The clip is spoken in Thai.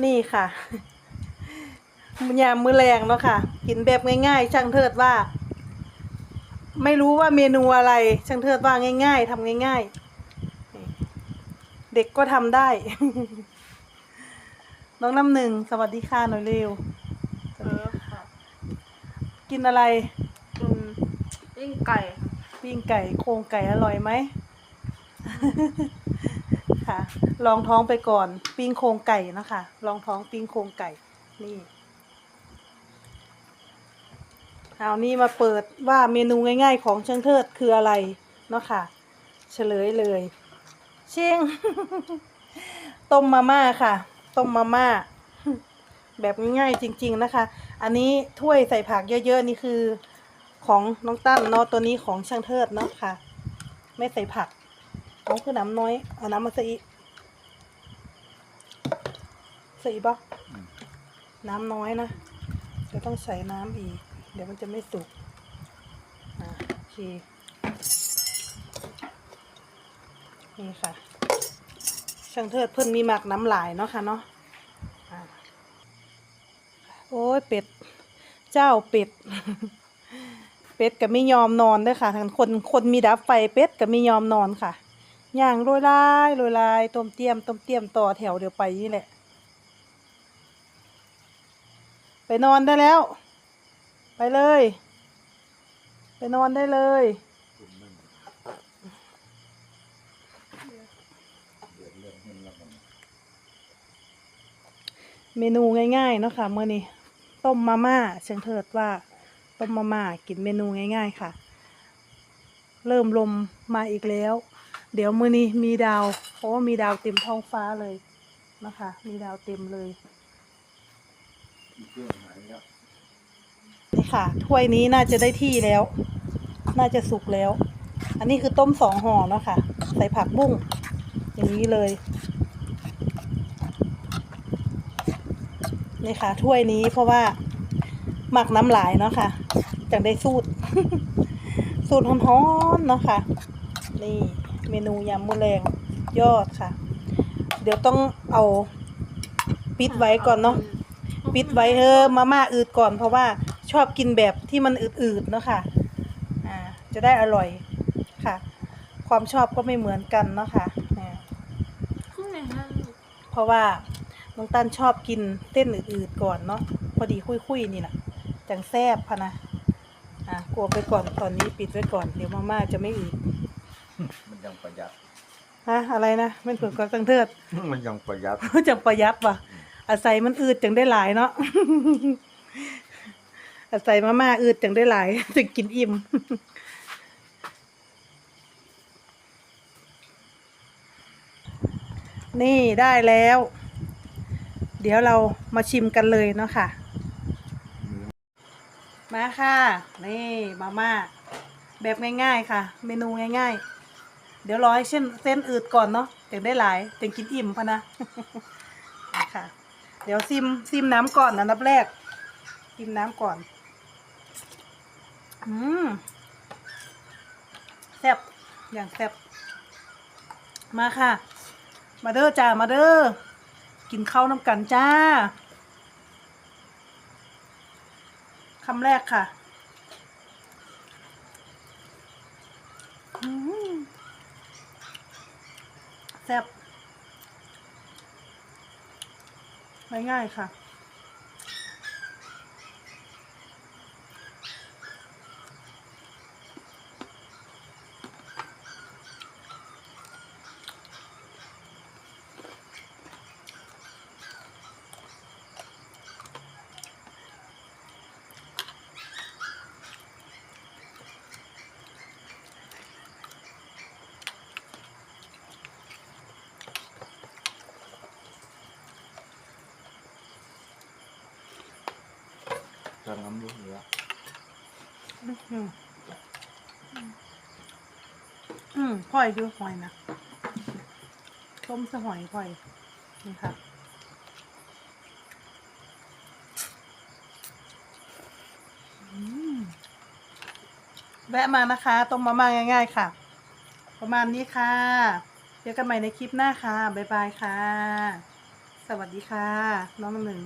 นี่ค่ะยามมื้อแรงเนาะค่ะ กินแบบง่ายๆ ช่างเทิดว่า ไม่รู้ว่าเมนูอะไร ช่างเทิดว่าง่าย ๆทำง่าย ๆ เด็กก็ทำได้ น้องน้ำหนึ่งสวัสดีค่ะหน่อยเร็วเออค่ะกินอะไรอืมปิ้งไก่ค่ะปิ้งไก่โครงไก่อร่อยไหม ค่ะลองท้องไปก่อน ปิ้งโครงไก่นะคะ ลองท้องปิ้งโครงไก่นี่เอานี่มาเปิดว่าเมนูง่าย ๆ ของช่างเทิดคืออะไรเนาะค่ะ เฉลยเลยเชียงต้มมาม่าค่ะต้มมาม่าแบบง่ายๆจริง ๆนะคะ อันนี้ถ้วยใส่ผักเยอะๆนี่คือของน้องตั้นเนาะตัวนี้ของช่างเทิดเนาะค่ะ ไม่ใส่ผัก เอาคือน้ำน้อย เอาน้ำมาใส่อีกใส่อีกปะน้ำน้อยนะเดี๋ยวต้องใส่น้ำอีก เดี๋ยวมันจะไม่สุกอ่าโอเคนี่ค่ะ ช่างเทิดเพิ่นมีหมักน้ำลายเนาะค่ะเนาะโอ้ยเป็ด เจ้าเป็ด เป็ดก็ไม่ยอมนอนด้วยค่ะทั้งคนคนมีดับไฟเป็ดก็ไม่ยอมนอนค่ะ ย่างโรยลายโรยลายต้มเตียมต้มเตียมต่อแถวเดี๋ยวไปนี่แหละ ไปนอนได้แล้ว ไปเลย ไปนอนได้เลยเมนูง่ายๆเนาะค่ะเมื่อนี้ต้มมาม่าเชิงเทิดว่าต้มมาม่ากินเมนูง่ายๆค่ะ เริ่มลมมาอีกแล้ว เดี๋ยวมื้อนี้มีดาวเพราะว่ามีดาวเต็มท้องฟ้าเลยนะคะ มีดาวเต็มเลยนี่ค่ะ ถ้วยนี้น่าจะได้ที่แล้ว น่าจะสุกแล้ว อันนี้คือต้มสองห่อเนาะค่ะ ใส่ผักบุ้งอย่างนี้เลยนี่ค่ะ ถ้วยนี้เพราะว่าหมักน้ำหลายเนาะค่ะจังได้สูตร สูตรฮ้อนๆเนาะค่ะนี่ เมนูยำมะแรงยอดค่ะ เดี๋ยวต้องเอาปิดไว้ก่อนเนาะปิดไว้เออมาม่าอืดก่อน เพราะว่าชอบกินแบบที่มันอืดๆเนาะค่ะอ่าจะได้อร่อยค่ะ ความชอบก็ไม่เหมือนกันเนาะค่ะอ่าข้างในฮะเพราะว่าน้องตั้นชอบกินเส้นอืดๆก่อนเนาะพอดีคุยๆนี่แหละจังแซบพะนะอะกลัวไปก่อนตอนนี้ปิดไว้ก่อน เดี๋ยวมาม่าจะไม่อืด ยังประหยัดฮะอะไรนะไม่ถูกกับตังเทิด มันยังประหยัดจังประหยัดว่ะ อาศัยมันอืดจังได้หลายเนาะ อาศัยมาม่าอืดจังได้หลายจึงกินอิ่ม นี่ได้แล้ว เดี๋ยวเรามาชิมกันเลยเนาะค่ะ มาค่ะ นี่มาม่าแบบง่าย ๆ ค่ะ เมนูง่าย ๆ เดี๋ยวรอให้เส้นเส้นอืดก่อนเนาะถึงได้หลายถึงกินอิ่มพะนะค่ะ เดี๋ยวซิมซิมน้ำก่อนอันดับแรกซิมน้ำก่อน อืมแซ่บอย่างแซ่บมาค่ะ มาเด้อจ้ามาเด้อกินข้าวน้ำกันจ้าคำแรกค่ะอืมแซ่บง่ายๆค่ะ จะน้ำรู้เหลืออืมอืมพ่อยดูหอยนะต้มสหอยพ่อยนี่ค่ะอืมแวะมานะคะ ต้มมาม่าง่าย ๆ ค่ะ ประมาณนี้ค่ะ เจอกันใหม่ในคลิปหน้าค่ะ บ๊ายบายค่ะ สวัสดีค่ะ น้องหนึ่ง